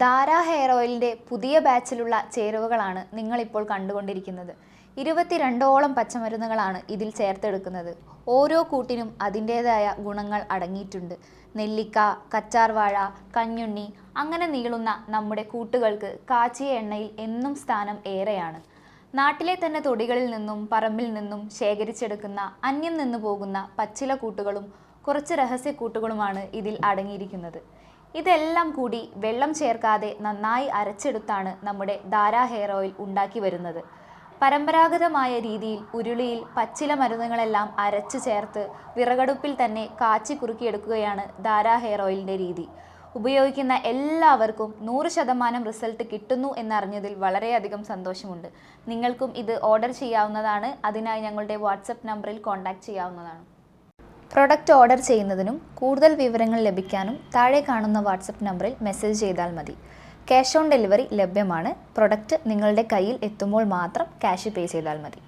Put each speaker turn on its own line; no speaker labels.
ധാര ഹെയർ ഓയിലിന്റെ പുതിയ ബാച്ചിലുള്ള ചേരുവകളാണ് നിങ്ങളിപ്പോൾ കണ്ടുകൊണ്ടിരിക്കുന്നത്. ഇരുപത്തിരണ്ടോളം പച്ചമരുന്നുകളാണ് ഇതിൽ ചേർത്തെടുക്കുന്നത്. ഓരോ കൂട്ടിനും അതിന്റേതായ ഗുണങ്ങൾ അടങ്ങിയിട്ടുണ്ട്. നെല്ലിക്ക കച്ചാർവാഴ കഞ്ഞുണ്ണി അങ്ങനെ നീളുന്ന നമ്മുടെ കൂട്ടുകൾക്ക് കാച്ചിയ എണ്ണയിൽ എന്നും സ്ഥാനം ഏറെയാണ്. നാട്ടിലെ തന്നെ തൊടികളിൽ നിന്നും പറമ്പിൽ നിന്നും ശേഖരിച്ചെടുക്കുന്ന അന്യം നിന്നു പോകുന്ന പച്ചില കൂട്ടുകളും കുറച്ച് രഹസ്യ കൂട്ടുകളുമാണ് ഇതിൽ അടങ്ങിയിരിക്കുന്നത്. ഇതെല്ലാം കൂടി വെള്ളം ചേർക്കാതെ നന്നായി അരച്ചെടുത്താണ് നമ്മുടെ ധാരാ ഹെയർ ഓയിൽ ഉണ്ടാക്കി വരുന്നത്. പരമ്പരാഗതമായ രീതിയിൽ ഉരുളിയിൽ പച്ചില മരുന്നുകളെല്ലാം അരച്ചു ചേർത്ത് വിറകടുപ്പിൽ തന്നെ കാച്ചി കുറുക്കിയെടുക്കുകയാണ് ധാരാ ഹെയർ ഓയിലിന്റെ രീതി. ഉപയോഗിക്കുന്ന എല്ലാവർക്കും നൂറ് ശതമാനം റിസൾട്ട് കിട്ടുന്നു എന്നറിഞ്ഞതിൽ വളരെയധികം സന്തോഷമുണ്ട്. നിങ്ങൾക്കും ഇത് ഓർഡർ ചെയ്യാവുന്നതാണ്. അതിനായി ഞങ്ങളുടെ വാട്സപ്പ് നമ്പറിൽ കോൺടാക്റ്റ് ചെയ്യാവുന്നതാണ്. പ്രൊഡക്റ്റ് ഓർഡർ ചെയ്യുന്നതിനും കൂടുതൽ വിവരങ്ങൾ ലഭിക്കാനും താഴെ കാണുന്ന വാട്സപ്പ് നമ്പറിൽ മെസ്സേജ് ചെയ്താൽ മതി. ക്യാഷ് ഓൺ ഡെലിവറി ലഭ്യമാണ്. പ്രൊഡക്റ്റ് നിങ്ങളുടെ കയ്യിൽ എത്തുമ്പോൾ മാത്രം ക്യാഷ് പേ ചെയ്താൽ മതി.